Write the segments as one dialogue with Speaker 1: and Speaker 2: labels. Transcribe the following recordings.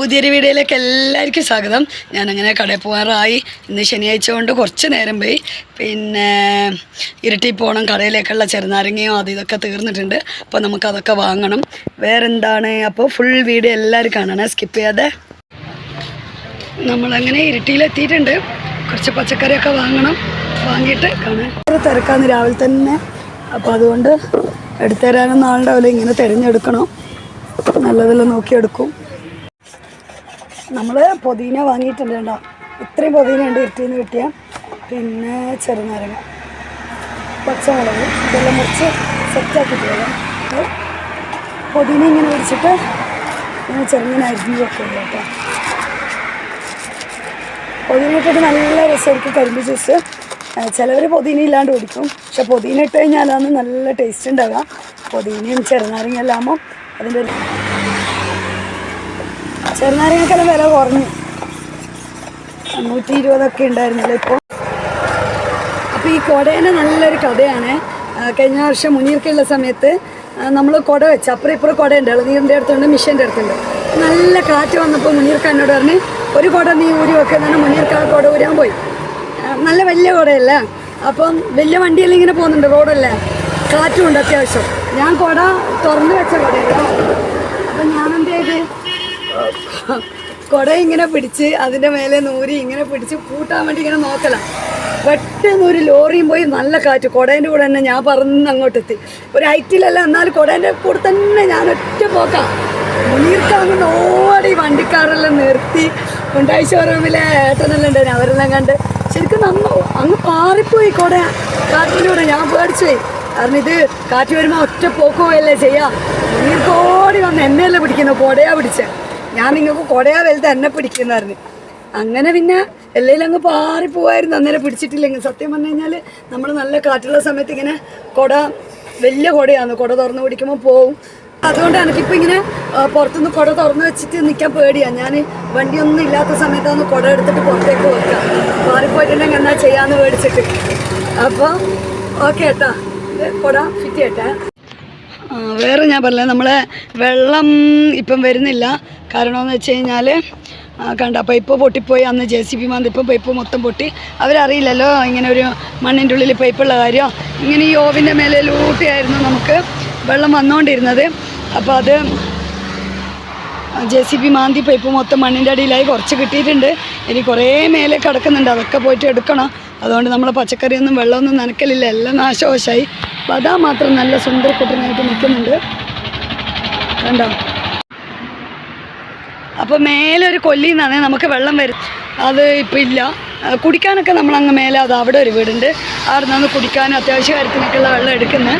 Speaker 1: പുതിയൊരു വീഡിയോയിലേക്ക് എല്ലാവർക്കും സ്വാഗതം. ഞാനങ്ങനെ കടയിൽ പോകാറായി. ഇന്ന് ശനിയാഴ്ച കൊണ്ട് കുറച്ച് നേരം പോയി. പിന്നെ ഇരട്ടി പോകണം കടയിലേക്കുള്ള ചെറുനാരങ്ങയോ അത് ഇതൊക്കെ തീർന്നിട്ടുണ്ട്. അപ്പോൾ നമുക്കതൊക്കെ വാങ്ങണം. വേറെന്താണ്? അപ്പോൾ ഫുൾ വീഡിയോ എല്ലാവരും കാണണേ. സ്കിപ്പ് ചെയ്യാതെ. നമ്മളങ്ങനെ ഇരട്ടിയിലെത്തിയിട്ടുണ്ട്. കുറച്ച് പച്ചക്കറിയൊക്കെ വാങ്ങണം. വാങ്ങിയിട്ട് കാണാൻ തിരക്കാന്ന് രാവിലെ തന്നെ. അപ്പോൾ അതുകൊണ്ട് എടുത്തു തരാനൊന്നും ആളുണ്ടാവില്ല ഇങ്ങനെ തിരഞ്ഞെടുക്കണം. നല്ലതെല്ലാം നോക്കിയെടുക്കും. നമ്മൾ പുതിന വാങ്ങിയിട്ടുണ്ട് കേട്ടോ ഇത്രയും പുതിന ഉണ്ട് ഇരുട്ടിന്ന് കിട്ടിയ. പിന്നെ ചെറുനാരങ്ങ പച്ചമുളക് ഇതെല്ലാം മുറിച്ച് സെറ്റാക്കിയിട്ട് വരാം പുതിന ഇങ്ങനെ പിടിച്ചിട്ട് ഇങ്ങനെ ചെറുങ്ങനെ അരിഞ്ഞ് വെക്കുള്ളൂ കേട്ടോ. പുതിന ഇട്ടിട്ട് നല്ല രസമായിരിക്കും കരിമ്പ് ജ്യൂസ് ചിലവർ പുതിന ഇല്ലാണ്ട് കുടിക്കും. പക്ഷെ പുതിന ഇട്ട് കഴിഞ്ഞാലാണ് നല്ല ടേസ്റ്റ് ഉണ്ടാവുക. പുതിനയും ചെറുനാരങ്ങ എല്ലാം ആകുമ്പോൾ അതിന്റെ ചെറുനാരങ്ങക്കെല്ലാം വില കുറഞ്ഞു. നൂറ്റി ഇരുപതൊക്കെ ഉണ്ടായിരുന്നില്ല ഇപ്പോൾ അപ്പോൾ ഈ കുടേനെ നല്ലൊരു കഥയാണ്. കഴിഞ്ഞ വർഷം മുനീർക്കുള്ള സമയത്ത് നമ്മൾ കുട വെച്ച് അപ്പുറം ഇപ്പുറം കുടയുണ്ട് ഇളനീറിന്റെ അടുത്തുണ്ട് മിഷീന്റെ അടുത്തുണ്ട്. നല്ല കാറ്റ് വന്നപ്പോൾ മുനീർക്ക് എന്നോട് പറഞ്ഞ് ഒരു കുട നീ ഊരി വെക്കുന്നതാണ് മുനീർക്ക് ആ കുട ഊരാൻ പോയി. നല്ല വലിയ കുടയല്ല? അപ്പം വലിയ വണ്ടിയെല്ലാം ഇങ്ങനെ പോകുന്നുണ്ട് റോഡല്ലേ? കാറ്റുമുണ്ട് അത്യാവശ്യം. ഞാൻ കുട തുറന്ന് വെച്ച കുടയല്ല? കുട ഇങ്ങനെ പിടിച്ച് അതിന്റെ മേലെ നൂരി ഇങ്ങനെ പിടിച്ച് കൂട്ടാൻ വേണ്ടി ഇങ്ങനെ നോക്കലാം. പെട്ടെന്ന് ഒരു ലോറിയും പോയി നല്ല കാറ്റ്. കുടേന്റെ കൂടെ തന്നെ ഞാൻ പറന്ന് അങ്ങോട്ടെത്തി. ഒരു ഹൈറ്റിലല്ല എന്നാലും കുടേന്റെ കൂടെ തന്നെ ഞാൻ ഒറ്റ പോക്കാം. മുനീർക്കാങ്ങ് ഓടി വണ്ടിക്കാരെല്ലാം നിർത്തി. ഉണ്ടായി ഷോറൂമിലെ ഏട്ടനെല്ലാം ഉണ്ടായിരുന്നു അവരെല്ലാം കണ്ട്. ശരിക്കും നമ്മ അങ്ങ് പാറിപ്പോയി കുട. കാറ്റിലൂടെ ഞാൻ പേടിച്ചു പോയി. കാരണം ഇത് കാറ്റ് വരുമ്പോൾ ഒറ്റ പോക്കുകയല്ലേ ചെയ്യാം. നീർക്കോടി വന്ന് എന്നെയല്ലേ പിടിക്കുന്നു? കുടയാ പിടിച്ചേ. ഞാൻ നിങ്ങൾക്ക് കൊടയാ വലുത് എന്നെ പിടിക്കുന്നതായിരുന്നു അങ്ങനെ പിന്നെ എല്ലാം അങ്ങ് പാറി പോവായിരുന്നു. അന്നേരം പിടിച്ചിട്ടില്ലെങ്കിൽ സത്യം പറഞ്ഞു കഴിഞ്ഞാൽ നമ്മൾ നല്ല കാറ്റുള്ള സമയത്ത് ഇങ്ങനെ കുട വലിയ കുടയാണ് കുട തുറന്ന് പിടിക്കുമ്പോൾ പോവും. അതുകൊണ്ട് എനിക്കിപ്പോൾ ഇങ്ങനെ പുറത്തുനിന്ന് കുട തുറന്ന് വെച്ചിട്ട് നിൽക്കാൻ പേടിയാണ് ഞാൻ വണ്ടിയൊന്നും ഇല്ലാത്ത സമയത്താണ് കുട എടുത്തിട്ട് പുറത്തേക്ക് വെക്കുക മാറിപ്പോയിട്ടുണ്ടെങ്കിൽ എന്നാ ചെയ്യാമെന്ന് മേടിച്ചിട്ട് അപ്പോൾ ഓക്കെ ഏട്ടാ കുട ഫിറ്റ് ചെയ്യട്ടെ. വേറെ ഞാൻ പറഞ്ഞില്ല നമ്മളെ വെള്ളം ഇപ്പം വരുന്നില്ല. കാരണമെന്ന് വെച്ച് കഴിഞ്ഞാൽ കണ്ട പൈപ്പ് പൊട്ടിപ്പോയി അന്ന് ജെ സി ബി വന്നിപ്പം പൈപ്പ് മൊത്തം പൊട്ടി. അവരറിയില്ലല്ലോ ഇങ്ങനെ ഒരു മണ്ണിന്റെ ഉള്ളിൽ പൈപ്പുള്ള കാര്യം. ഇങ്ങനെ ഈ ഓവിന്റെ മേലെ ലൂട്ടിയായിരുന്നു നമുക്ക് വെള്ളം വന്നുകൊണ്ടിരുന്നത് അപ്പോൾ അത് ജെ സി ബി മാന്തി പൈപ്പ് മൊത്തം മണ്ണിന്റെ അടിയിലായി കുറച്ച് കിട്ടിയിട്ടുണ്ട്. ഇനി കുറേ മേലെ കിടക്കുന്നുണ്ട് അതൊക്കെ പോയിട്ട് എടുക്കണം. അതുകൊണ്ട് നമ്മൾ പച്ചക്കറിയൊന്നും വെള്ളമൊന്നും നനക്കലില്ല എല്ലാം നാശവശായി. ബദാം മാത്രം നല്ല സുന്ദരക്കുട്ടനായിട്ട് നിൽക്കുന്നുണ്ട്. കണ്ടോ? അപ്പോൾ മേലെ ഒരു കൊല്ലിയിൽ നിന്നാണ് നമുക്ക് വെള്ളം വരും അത് ഇപ്പം ഇല്ല. കുടിക്കാനൊക്കെ നമ്മൾ അങ്ങ് മേലെ അത് അവിടെ ഒരു വീടുണ്ട്. അവിടെ നിന്ന് കുടിക്കാനും അത്യാവശ്യ കാര്യത്തിനൊക്കെയുള്ള വെള്ളം എടുക്കുന്നത്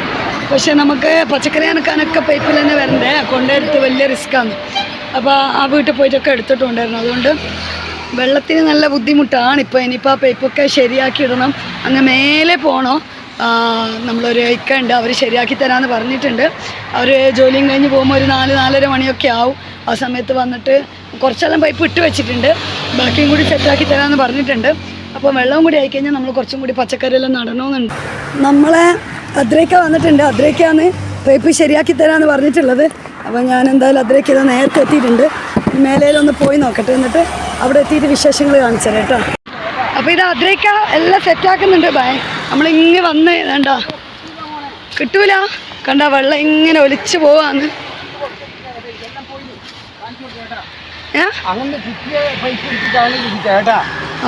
Speaker 1: പക്ഷേ നമുക്ക് പച്ചക്കറി അനക്കാനൊക്കെ പൈപ്പിൽ തന്നെ വരണ്ടേ? കൊണ്ടെടുത്ത് വലിയ റിസ്ക്കാണ് അപ്പോൾ ആ വീട്ടിൽ പോയിട്ടൊക്കെ എടുത്തിട്ടുണ്ടായിരുന്നു. അതുകൊണ്ട് വെള്ളത്തിന് നല്ല ബുദ്ധിമുട്ടാണ് ഇപ്പോൾ ഇനിയിപ്പോൾ ആ പൈപ്പൊക്കെ ശരിയാക്കി ഇടണം. അങ്ങ് മേലെ പോകണോ നമ്മളൊരു ഇക്ക ഉണ്ട് അവർ ശരിയാക്കി തരാമെന്ന് പറഞ്ഞിട്ടുണ്ട്. അവർ ജോലിയും കഴിഞ്ഞ് പോകുമ്പോൾ ഒരു നാല് നാലര മണിയൊക്കെ ആവും. ആ സമയത്ത് വന്നിട്ട് കുറച്ചെല്ലാം പൈപ്പ് ഇട്ട് വെച്ചിട്ടുണ്ട്. ബാക്കിയും കൂടി സെറ്റാക്കി തരാമെന്ന് പറഞ്ഞിട്ടുണ്ട്. അപ്പോൾ വെള്ളവും കൂടി ആയിക്കഴിഞ്ഞാൽ നമ്മൾ കുറച്ചും കൂടി പച്ചക്കറിയെല്ലാം നടണമെന്നുണ്ട് നമ്മളെ അദ്രയ്ക്ക വന്നിട്ടുണ്ട്. അദ്രയ്ക്കാണ് പൈപ്പ് ശരിയാക്കി തരാമെന്ന് പറഞ്ഞിട്ടുള്ളത്. അപ്പോൾ ഞാൻ എന്തായാലും അദ്രയ്ക്ക് ഇത് നേരത്തെ എത്തിയിട്ടുണ്ട്. മേലയിലൊന്ന് പോയി നോക്കട്ടെ. എന്നിട്ട് അവിടെ എത്തിയിട്ട് വിശേഷങ്ങൾ കാണിച്ചു തരാം കേട്ടോ. അപ്പോൾ ഇത് അദ്രയ്ക്ക എല്ലാം സെറ്റാക്കുന്നുണ്ട് ഭയ നമ്മളിങ്ങനെ വന്ന് വേണ്ട കിട്ടൂല. കണ്ട? വെള്ളം ഇങ്ങനെ ഒലിച്ചു പോവാന്ന്.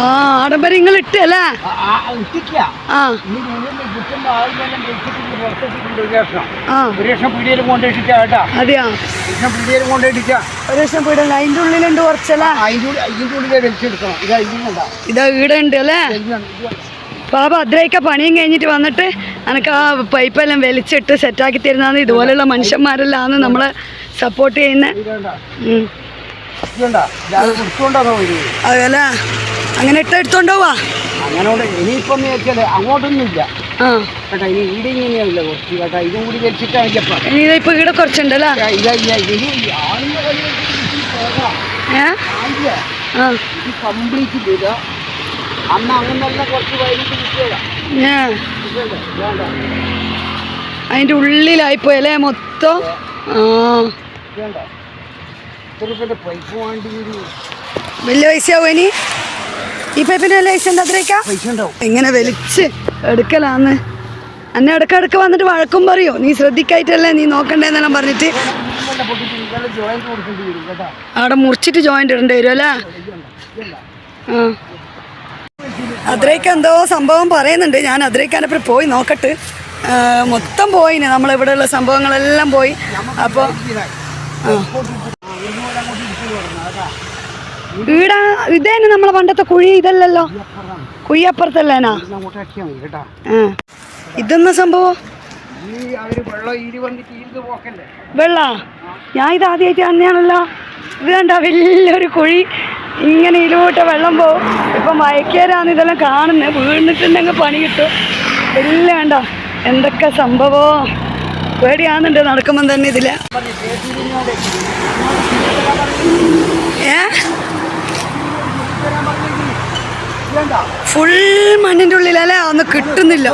Speaker 1: ആ ആഡംബരം നിങ്ങൾ ഇട്ടല്ലേ അതെയാ?
Speaker 2: ഒരു ലക്ഷം
Speaker 1: അതിന്റെ ഉള്ളിലുണ്ട് കുറച്ചല്ലേ?
Speaker 2: ഇത്
Speaker 1: ഈടുണ്ട് അല്ലേ? പാപ അത്രയൊക്കെ പണിയും കഴിഞ്ഞിട്ട് വന്നിട്ട് എനിക്ക് ആ പൈപ്പെല്ലാം വലിച്ചിട്ട് സെറ്റാക്കി തരുന്നതാണ്. ഇതുപോലെയുള്ള മനുഷ്യന്മാരെല്ലാം നമ്മളെ സപ്പോർട്ട് ചെയ്യുന്ന. അതല്ല അങ്ങനെ ഇട്ട് എടുത്തോണ്ടോ പോവാ
Speaker 2: അങ്ങനെ ഇനിയിപ്പം അങ്ങോട്ടൊന്നും ഇല്ല ഇവിടെ
Speaker 1: കുറച്ചുണ്ടല്ലേ?
Speaker 2: കംപ്ലീറ്റ് ചെയ്ത? അന്ന് അങ്ങനെ കുറച്ച് വൈകിട്ട് കിട്ടിയതാ.
Speaker 1: ഏ.
Speaker 2: ഉള്ളിലായി വേണ്ട
Speaker 1: അതിന്റെ ഉള്ളിലായിപ്പോയല്ലേ മൊത്തം വലിയ പൈസ ആവും ഇനി? ഈ പൈപ്പിന് വലിയ പൈസ ഉണ്ട്
Speaker 2: ഉണ്ടാവും
Speaker 1: ഇങ്ങനെ വലിച്ച് എടുക്കലാന്ന്. എന്നെ ഇടക്കിടക്ക് വന്നിട്ട് വഴക്കും പറയോ? നീ ശ്രദ്ധിക്കായിട്ടല്ലേ നീ നോക്കണ്ടേന്നെല്ലാം പറഞ്ഞിട്ട്. അവിടെ മുറിച്ചിട്ട് ജോയിന്റ് ഇടേണ്ടി വരും അല്ലേ? ആ. അതിലേക്ക് എന്തോ സംഭവം പറയുന്നുണ്ട്. ഞാൻ അതിലേക്കാനപ്പോൾ പോയി നോക്കട്ട്. മൊത്തം പോയിന് നമ്മളിവിടെയുള്ള സംഭവങ്ങളെല്ലാം പോയി. അപ്പോൾ ഈടാ ഇതേന് നമ്മളെ പണ്ടത്തെ കുഴി ഇതല്ലല്ലോ? കുഴി അപ്പുറത്തല്ലേനാ
Speaker 2: അങ്ങോട്ട് അടിച്ചാൽ മതി കേട്ടോ
Speaker 1: ആ. ഇതെന്ന സംഭവം?
Speaker 2: വെള്ള?
Speaker 1: ഞാൻ ഇത് ആദ്യമായിട്ട് തന്നെയാണല്ലോ. ഇത് കണ്ട വലിയൊരു കുഴി. ഇങ്ങനെ ഇതിലോട്ട് വെള്ളം പോവും. ഇപ്പം വയക്കേരാന്ന് ഇതെല്ലാം കാണുന്നത് വീണിട്ടുണ്ടെങ്കിൽ പണി കിട്ടും. എല്ലാം വേണ്ട എന്തൊക്കെ സംഭവം? പേടിയാണെന്നുണ്ട് നടക്കുമ്പം തന്നെ ഇതിൽ. ഏ? ഫുൾ മണ്ണിന്റെ ഉള്ളിലല്ലേ? അതൊന്നും കിട്ടുന്നില്ല.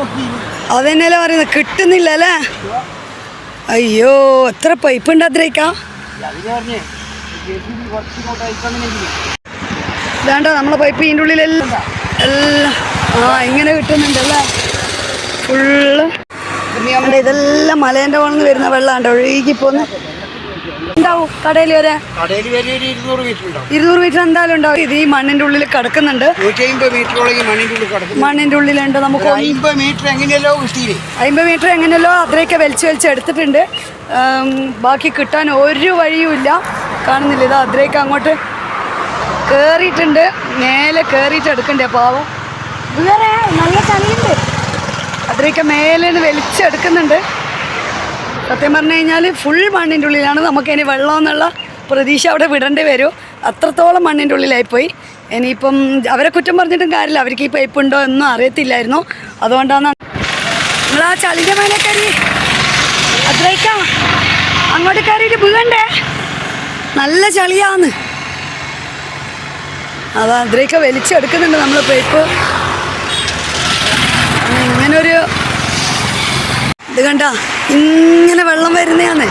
Speaker 1: അതന്നെയല്ലേ പറയുന്നത് കിട്ടുന്നില്ല അല്ലേ അയ്യോ എത്ര പൈപ്പ് ഉണ്ട് അതിലേക്കാ വേണ്ട നമ്മളെ പൈപ്പ് ഇതിന്റെ ഉള്ളിലെല്ലാം എല്ലാം ആ ഇങ്ങനെ കിട്ടുന്നുണ്ട് കിട്ടുന്നുണ്ടല്ലേ ഫുള്ള് നമ്മുടെ ഇതെല്ലാം മലേന്റെ വളർന്ന് വരുന്ന വെള്ളമുണ്ട് ഒഴുകി പോന്ന്. ഉണ്ടാവും കടയിൽ വരെ
Speaker 2: ഇരുന്നൂറ് മീറ്റർ
Speaker 1: എന്തായാലും ഉണ്ടാവും ഇത് ഈ മണ്ണിന്റെ ഉള്ളിൽ കിടക്കുന്നുണ്ട്. മണ്ണിന്റെ ഉള്ളിലുണ്ട്. നമുക്ക്
Speaker 2: അമ്പത് മീറ്റർ എങ്ങനെയല്ലോ
Speaker 1: അത്രയൊക്കെ വലിച്ച് വലിച്ച് എടുത്തിട്ടുണ്ട്. ബാക്കി കിട്ടാൻ ഒരു വഴിയുമില്ല. കാണുന്നില്ല. ഇത് അതിലേക്ക് അങ്ങോട്ട് കയറിയിട്ടുണ്ട് മേലെ കയറിയിട്ട് എടുക്കണ്ടേ പാവം? വേറെ നല്ല ചളിയുണ്ട്. അതിലേക്ക് മേലെ വലിച്ചെടുക്കുന്നുണ്ട് സത്യം പറഞ്ഞു കഴിഞ്ഞാൽ ഫുൾ മണ്ണിന്റെ ഉള്ളിലാണ്. നമുക്ക് ഇനി വെള്ളം എന്നുള്ള പ്രതീക്ഷ അവിടെ വിടേണ്ടി വരും. അത്രത്തോളം മണ്ണിന്റെ ഉള്ളിലായിപ്പോയി. ഇനിയിപ്പം അവരെ കുറ്റം പറഞ്ഞിട്ടും കാര്യമില്ല. അവർക്ക് ഈ പൈപ്പ് ഉണ്ടോ എന്നും അറിയത്തില്ലായിരുന്നു. അതുകൊണ്ടാണ് നിങ്ങൾ ആ ചളിന്റെ മേലെ കയറി അതിലേക്കാ അങ്ങോട്ട് കയറിയിട്ട് വീഴണ്ടേ? നല്ല ചളിയാന്ന്. അതാ അതിലേക്ക് വലിച്ചെടുക്കുന്നുണ്ട് നമ്മൾ പൈപ്പ് ഇങ്ങനൊരു ഇത് കണ്ട ഇങ്ങനെ വെള്ളം വരുന്നതാണ്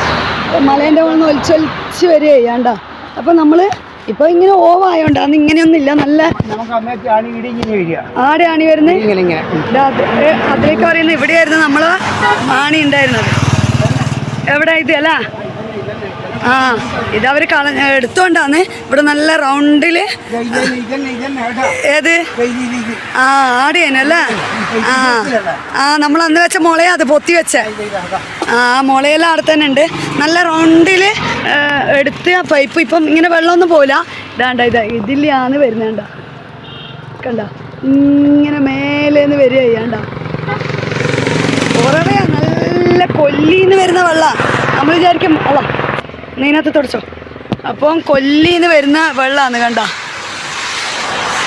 Speaker 1: മലേന്റെ മുകളിൽ നിന്ന് ഒലിച്ചൊലിച്ച് വരിക ചെയ്യാണ്ട അപ്പം നമ്മൾ ഇപ്പോൾ ഇങ്ങനെ ഓവായോണ്ട് അന്ന് ഇങ്ങനെയൊന്നും ഇല്ല. നല്ല
Speaker 2: ആടെ ആണി
Speaker 1: വരുന്നത്
Speaker 2: ഇങ്ങനെ ഇങ്ങനെ.
Speaker 1: അതിലേക്ക് പറയുന്നത് ഇവിടെയായിരുന്നു നമ്മൾ ആണി ഉണ്ടായിരുന്നത്. എവിടെ ഇത് അല്ല? ആ ഇതവർ കള എടുത്തോണ്ടാന്ന്. ഇവിടെ നല്ല
Speaker 2: കേട്ടോ
Speaker 1: ഏത്? ആ ആടെയാനല്ലേ? ആ ആ നമ്മൾ അന്ന് വെച്ച മുളയാ അത് പൊത്തി വെച്ച. ആ മുളയെല്ലാം അവിടെ തന്നെ ഉണ്ട്. നല്ല റൗണ്ടിൽ എടുത്ത് പൈപ്പ് ഇപ്പം ഇങ്ങനെ വെള്ളമൊന്നും പോല ഇതാണ്ട ഇതാ ഇതിലാണ് വരുന്നേണ്ട. കണ്ട ഇങ്ങനെ മേലേന്ന് വരിക ചെയ്യാണ്ട. ഉറവയാ നല്ല കൊല്ലിന്ന് വരുന്ന വെള്ളം. നമ്മൾ വിചാരിക്കും അല്ല നീനകത്ത് തുടച്ചോ. അപ്പം കൊല്ലിന്ന് വരുന്ന വെള്ളമാണ് കണ്ട.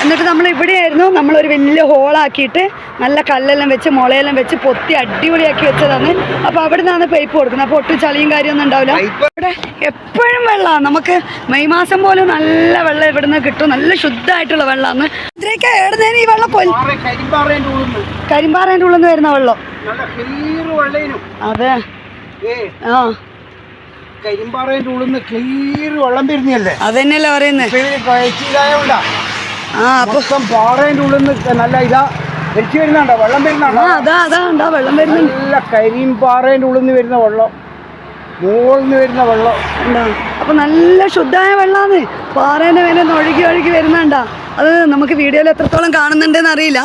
Speaker 1: എന്നിട്ട് നമ്മൾ ഇവിടെയായിരുന്നു. നമ്മളൊരു വലിയ ഹോളാക്കിയിട്ട് നല്ല കല്ലെല്ലാം വെച്ച് മുളയെല്ലാം വെച്ച് പൊത്തി അടിപൊളിയാക്കി വെച്ചതാണ്. അപ്പോൾ അവിടെ നിന്നാണ് പൈപ്പ് കൊടുക്കുന്നത്. അപ്പോൾ ഒട്ടും ചളിയും കാര്യമൊന്നും ഉണ്ടാവില്ല. ഇവിടെ എപ്പോഴും വെള്ളമാണ് നമുക്ക് മെയ് മാസം പോലും നല്ല വെള്ളം ഇവിടെ നിന്ന് കിട്ടും. നല്ല ശുദ്ധമായിട്ടുള്ള വെള്ളമാണ് ഇതിലേക്ക് എവിടുന്നേന് ഈ വെള്ളം പോയി
Speaker 2: പാറ കരിമ്പാറേന്റെ ഉള്ളിൽ
Speaker 1: നിന്ന് വരുന്ന വെള്ളം. അതെ. ആ.
Speaker 2: കരിമ്പാറേന്റെ ഉള്ളിൽ നിന്ന് ക്ലിയർ വെള്ളം വരുന്നതല്ലേ
Speaker 1: അതന്നെയല്ലേ പറയുന്നത്
Speaker 2: കഴിച്ചിതായോണ്ടാ
Speaker 1: ആ
Speaker 2: മൊത്തം പാറേന്റെ ഉള്ളിൽ നിന്ന് നല്ല ഇതാ വെച്ച് വരുന്നുണ്ടോ? വെള്ളം വരുന്നുണ്ടോ?
Speaker 1: അതാ അതാ ഉണ്ടാ വെള്ളം വരുന്നുണ്ട്
Speaker 2: നല്ല കരിമ്പാറേന്റെ ഉള്ളിൽ നിന്ന് വരുന്ന വെള്ളം. മുകളിൽ നിന്ന് വരുന്ന വെള്ളം.
Speaker 1: അപ്പൊ നല്ല ശുദ്ധമായ വെള്ളാന്ന്. പാറേന്റെ മേലെ ഒഴുകി ഒഴുകി വരുന്നുണ്ടാ? അത് നമുക്ക് വീഡിയോയിൽ എത്രത്തോളം കാണുന്നുണ്ടെന്ന് അറിയില്ല.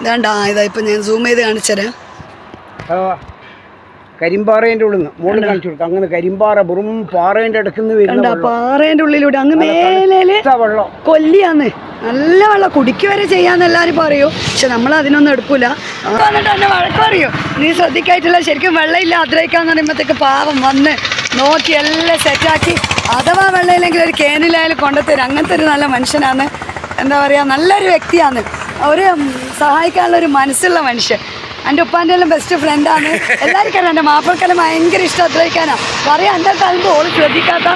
Speaker 1: ഇതാണ്ടാ ഇതാ ഇപ്പൊ ഞാൻ സൂം ചെയ്ത് കാണിച്ചുതരാം.
Speaker 2: ആ, കരിമ്പാറേന്റെ ഉള്ളിൽ നിന്ന് മുകളിൽ കാണിച്ചു കൊടുക്കാം. അങ്ങനെ കരിമ്പാറ വെറും പാറേന്റെ നിന്ന് വരുന്ന
Speaker 1: പാറേന്റെ ഉള്ളിലൂടെ അങ്ങ്
Speaker 2: വെള്ളം.
Speaker 1: കൊല്ലിയാന്ന്. നല്ല വെള്ളം. കുടിക്ക് വരെ ചെയ്യാന്ന് എല്ലാരും പറയൂ. പക്ഷെ നമ്മൾ അതിനൊന്നും എടുക്കൂല. വന്നിട്ട് എന്നെ വഴക്ക് പറയൂ. നീ ശ്രദ്ധിക്കായിട്ടില്ല ശരിക്കും വെള്ളമില്ല ആഗ്രഹിക്കാന്ന് പറയുമ്പോഴത്തേക്ക് പാവം വന്ന് നോക്കി എല്ലാം സെറ്റാക്കി അഥവാ വെള്ളമില്ലെങ്കിൽ ഒരു കേനിലായാലും കൊണ്ടുത്തരും. അങ്ങനത്തെ ഒരു നല്ല മനുഷ്യനാണ്. എന്താ പറയുക നല്ലൊരു വ്യക്തിയാണ്. ഒരു സഹായിക്കാനുള്ള ഒരു മനസ്സുള്ള മനുഷ്യൻ. എന്റെ ഉപ്പാന്റെ എല്ലാം ബെസ്റ്റ് ഫ്രണ്ടാണ് എല്ലാവർക്കും എന്റെ മാപ്പിളക്കെല്ലാം ഭയങ്കര ഇഷ്ടം അത്രയ്ക്കാനാണ് പറയാം എന്റെ കാലത്ത് ഓൾ ശ്രദ്ധിക്കാത്ത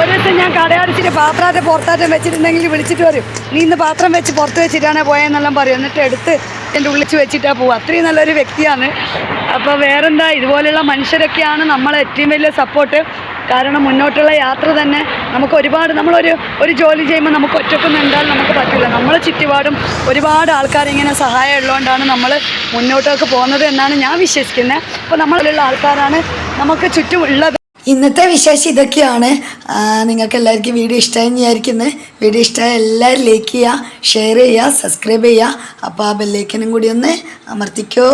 Speaker 1: ഒരു ദിവസം ഞാൻ കടയടിച്ചിട്ട് പാത്രത്തെ പുറത്താറ്റം വെച്ചിട്ടുണ്ടെങ്കിൽ വിളിച്ചിട്ട് വരും നീ ഇന്ന് പാത്രം വെച്ച് പുറത്ത് വെച്ചിട്ടാണ് പോയെന്നെല്ലാം പറയും. എന്നിട്ട് എടുത്ത് എന്റെ ഉള്ളിച്ച് വെച്ചിട്ടാണ് പോവുക അത്രയും നല്ലൊരു വ്യക്തിയാണ്. അപ്പോൾ വേറെന്താ ഇതുപോലെയുള്ള മനുഷ്യരൊക്കെയാണ് നമ്മളെ ഏറ്റവും വലിയ സപ്പോർട്ട് കാരണം മുന്നോട്ടുള്ള യാത്ര തന്നെ നമുക്ക് ഒരുപാട് നമ്മളൊരു ഒരു ജോലി ചെയ്യുമ്പോൾ നമുക്ക് ഒറ്റയ്ക്ക് ഉണ്ടാൽ നമുക്ക് പറ്റില്ല. നമ്മൾ ചുറ്റുപാടും ഒരുപാട് ആൾക്കാരിങ്ങനെ സഹായം ഉള്ളതുകൊണ്ടാണ് നമ്മൾ മുന്നോട്ടൊക്കെ പോകുന്നത് എന്നാണ് ഞാൻ വിശ്വസിക്കുന്നത്. അപ്പോൾ നമ്മളിലുള്ള ആൾക്കാരാണ് നമുക്ക് ചുറ്റും ഉള്ളത്
Speaker 3: ഇന്നത്തെ വിശേഷം ഇതൊക്കെയാണ്. നിങ്ങൾക്ക് എല്ലാവർക്കും വീഡിയോ ഇഷ്ടമായി വിചാരിക്കുന്നത് വീഡിയോ ഇഷ്ടമായ എല്ലാവരും ലൈക്ക് ചെയ്യുക ഷെയർ ചെയ്യുക സബ്സ്ക്രൈബ് ചെയ്യുക. അപ്പോൾ ആ ബെല്ലൈക്കനും കൂടി ഒന്ന് അമർത്തിക്കോ.